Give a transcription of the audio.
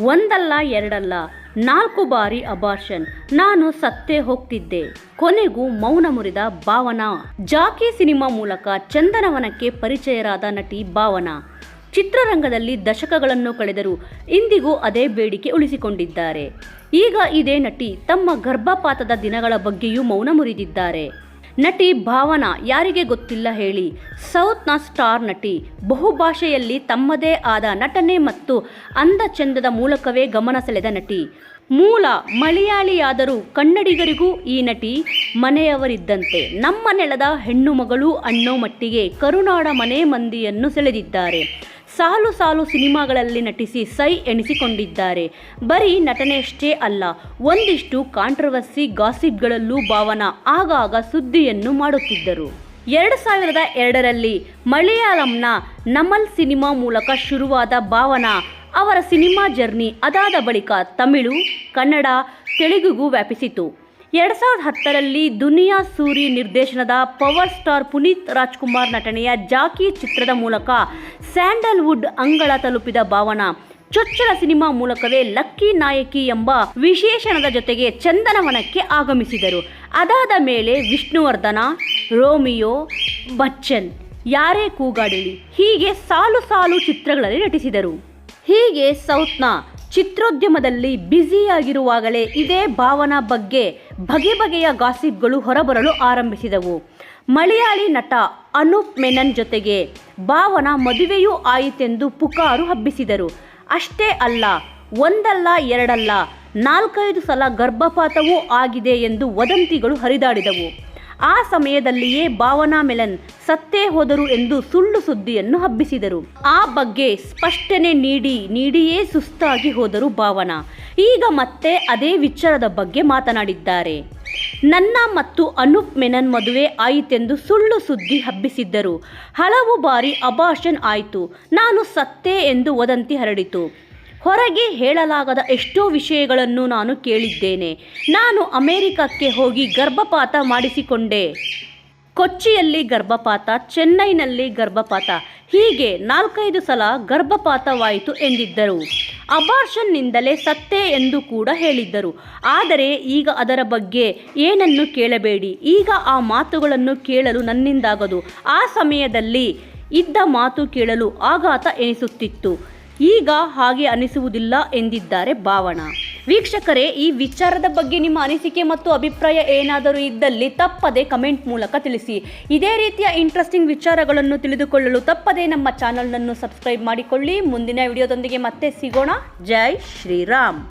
ಒಂದಲ್ಲ, ಎರಡಲ್ಲ, ನಾಲ್ಕು ಬಾರಿ ಅಬಾರ್ಷನ್ ನಾನು ಸತ್ತೇ ಹೋಗ್ತಿದ್ದೆ. ಕೊನೆಗೂ ಮೌನ ಮುರಿದ ಭಾವನಾ. ಜಾಕಿ ಸಿನಿಮಾ ಮೂಲಕ ಚಂದನವನಕ್ಕೆ ಪರಿಚಯರಾದ ನಟಿ ಭಾವನಾ. ಚಿತ್ರರಂಗದಲ್ಲಿ ದಶಕಗಳನ್ನು ಕಳೆದರೂ ಇಂದಿಗೂ ಅದೇ ಬೇಡಿಕೆ ಉಳಿಸಿಕೊಂಡಿದ್ದಾರೆ. ಈಗ ಇದೇ ನಟಿ ತಮ್ಮ ಗರ್ಭಪಾತದ ದಿನಗಳ ಬಗ್ಗೆಯೂ ಮೌನ ಮುರಿದಿದ್ದಾರೆ. ನಟಿ ಭಾವನಾ ಯಾರಿಗೆ ಗೊತ್ತಿಲ್ಲ ಹೇಳಿ. ಸೌತ್ನ ಸ್ಟಾರ್ ನಟಿ ಬಹುಭಾಷೆಯಲ್ಲಿ ತಮ್ಮದೇ ಆದ ನಟನೆ ಮತ್ತು ಅಂದ ಚಂದದ ಮೂಲಕವೇ ಗಮನ ಸೆಳೆದ ನಟಿ. ಮೂಲ ಮಲಯಾಳಿಯಾದರೂ ಕನ್ನಡಿಗರಿಗೂ ಈ ನಟಿ ಮನೆಯವರಿದ್ದಂತೆ. ನಮ್ಮ ನೆಲದ ಹೆಣ್ಣು ಮಗಳು ಅನ್ನೋ ಮಟ್ಟಿಗೆ ಕರುನಾಡ ಮನೆ ಮಂದಿಯನ್ನು ಸೆಳೆದಿದ್ದಾರೆ. ಸಾಲು ಸಾಲು ಸಿನಿಮಾಗಳಲ್ಲಿ ನಟಿಸಿ ಸೈ ಎಣಿಸಿಕೊಂಡಿದ್ದಾರೆ ಬರೀ ನಟನೆಯಷ್ಟೇ ಅಲ್ಲ, ಒಂದಿಷ್ಟು ಕಾಂಟ್ರವರ್ಸಿ ಗಾಸಿಪ್ಗಳಲ್ಲೂ ಭಾವನಾ ಆಗಾಗ ಸುದ್ದಿಯನ್ನು ಮಾಡುತ್ತಿದ್ದರು. ಎರಡು ಸಾವಿರದ ಎರಡರಲ್ಲಿ ಮಲಯಾಳಂನ ನಮಲ್ ಸಿನಿಮಾ ಮೂಲಕ ಶುರುವಾದ ಭಾವನಾ ಅವರ ಸಿನಿಮಾ ಜರ್ನಿ ಅದಾದ ಬಳಿಕ ತಮಿಳು, ಕನ್ನಡ, ತೆಲುಗುಗೂ ವ್ಯಾಪಿಸಿತು. ಎರಡು ಸಾವಿರದ ಹತ್ತರಲ್ಲಿ ದುನಿಯಾ ಸೂರಿ ನಿರ್ದೇಶನದ ಪವರ್ ಸ್ಟಾರ್ ಪುನೀತ್ ರಾಜ್ಕುಮಾರ್ ನಟನೆಯ ಜಾಕಿ ಚಿತ್ರದ ಮೂಲಕ ಸ್ಯಾಂಡಲ್ವುಡ್ ಅಂಗಳ ತಲುಪಿದ ಭಾವನಾ. ಚೊಚ್ಚಲ ಸಿನಿಮಾ ಮೂಲಕವೇ ಲಕ್ಕಿ ನಾಯಕಿ ಎಂಬ ವಿಶೇಷಣದ ಜೊತೆಗೆ ಚಂದನವನಕ್ಕೆ ಆಗಮಿಸಿದರು. ಅದಾದ ಮೇಲೆ ವಿಷ್ಣುವರ್ಧನ, ರೋಮಿಯೋ, ಬಚ್ಚನ್, ಯಾರೇ ಕೂಗಾಡಲಿ ಹೀಗೆ ಸಾಲು ಸಾಲು ಚಿತ್ರಗಳಲ್ಲಿ ನಟಿಸಿದರು. ಹೀಗೆ ಸೌತ್ನ ಚಿತ್ರೋದ್ಯಮದಲ್ಲಿ ಬ್ಯುಸಿಯಾಗಿರುವಾಗಲೇ ಇದೇ ಭಾವನಾ ಬಗ್ಗೆ ಬಗೆ ಬಗೆಯ ಗಾಸಿಪ್ಗಳು ಹೊರಬರಲು ಆರಂಭಿಸಿದವು. ಮಲಯಾಳಿ ನಟ ಅನೂಪ್ ಮೆನನ್ ಜೊತೆಗೆ ಭಾವನಾ ಮದುವೆಯೂ ಆಯಿತೆಂದು ಪುಕಾರು ಹಬ್ಬಿಸಿದರು. ಅಷ್ಟೇ ಅಲ್ಲ, ಒಂದಲ್ಲ, ಎರಡಲ್ಲ, ನಾಲ್ಕೈದು ಸಲ ಗರ್ಭಪಾತವೂ ಆಗಿದೆ ಎಂದು ವದಂತಿಗಳು ಹರಿದಾಡಿದವು. ಆ ಸಮಯದಲ್ಲಿಯೇ ಭಾವನಾ ಮೆಲನ್ ಸತ್ತೇ ಹೋದರು ಎಂದು ಸುಳ್ಳು ಸುದ್ದಿಯನ್ನು ಹಬ್ಬಿಸಿದರು. ಆ ಬಗ್ಗೆ ಸ್ಪಷ್ಟನೆ ನೀಡಿ, ನೀಡಿಯೇ ಸುಸ್ತಾಗಿ ಹೋದರು ಭಾವನಾ. ಈಗ ಮತ್ತೆ ಅದೇ ವಿಚಾರದ ಬಗ್ಗೆ ಮಾತನಾಡಿದ್ದಾರೆ. ನನ್ನ ಮತ್ತು ಅನೂಪ್ ಮೆನನ್ ಮದುವೆ ಆಯಿತೆಂದು ಸುಳ್ಳು ಸುದ್ದಿ ಹಬ್ಬಿಸಿದ್ದರು. ಹಲವು ಬಾರಿ ಅಬಾಷನ್ ಆಯಿತು. ನಾನು ಸತ್ತೇ ಎಂದು ವದಂತಿ ಹರಡಿತು. ಹೊರಗೆ ಹೇಳಲಾಗದ ಎಷ್ಟೋ ವಿಷಯಗಳನ್ನು ನಾನು ಕೇಳಿದ್ದೇನೆ. ನಾನು ಅಮೆರಿಕಕ್ಕೆ ಹೋಗಿ ಗರ್ಭಪಾತ ಮಾಡಿಸಿಕೊಂಡೆ. ಕೊಚ್ಚಿಯಲ್ಲಿ ಗರ್ಭಪಾತ, ಚೆನ್ನೈನಲ್ಲಿ ಗರ್ಭಪಾತ. ಹೀಗೆ ನಾಲ್ಕೈದು ಸಲ ಗರ್ಭಪಾತವಾಯಿತು ಎಂದಿದ್ದರು. ಅಬಾರ್ಷನ್ನಿಂದಲೇ ಸತ್ತೆ ಎಂದು ಕೂಡ ಹೇಳಿದ್ದರು. ಆದರೆ ಈಗ ಅದರ ಬಗ್ಗೆ ಏನನ್ನು ಕೇಳಬೇಡಿ. ಈಗ ಆ ಮಾತುಗಳನ್ನು ಕೇಳಲು ನನ್ನಿಂದಾಗದು. ಆ ಸಮಯದಲ್ಲಿ ಇದ್ದ ಮಾತು ಕೇಳಲು ಆಘಾತ ಎನಿಸುತ್ತಿತ್ತು. ಈಗ ಹಾಗೆ ಅನಿಸುವುದಿಲ್ಲ ಎಂದಿದ್ದಾರೆ ಭಾವನ. ವೀಕ್ಷಕರೇ, ಈ ವಿಚಾರದ ಬಗ್ಗೆ ನಿಮ್ಮ ಅನಿಸಿಕೆ ಮತ್ತು ಅಭಿಪ್ರಾಯ ಏನಾದರೂ ಇದ್ದಲ್ಲಿ ತಪ್ಪದೆ ಕಮೆಂಟ್ ಮೂಲಕ ತಿಳಿಸಿ. ಇದೇ ರೀತಿಯ ಇಂಟ್ರೆಸ್ಟಿಂಗ್ ವಿಚಾರಗಳನ್ನು ತಿಳಿದುಕೊಳ್ಳಲು ತಪ್ಪದೆ ನಮ್ಮ ಚಾನಲ್ನನ್ನು ಸಬ್ಸ್ಕ್ರೈಬ್ ಮಾಡಿಕೊಳ್ಳಿ. ಮುಂದಿನ ವಿಡಿಯೋದೊಂದಿಗೆ ಮತ್ತೆ ಸಿಗೋಣ. ಜೈ ಶ್ರೀರಾಮ್.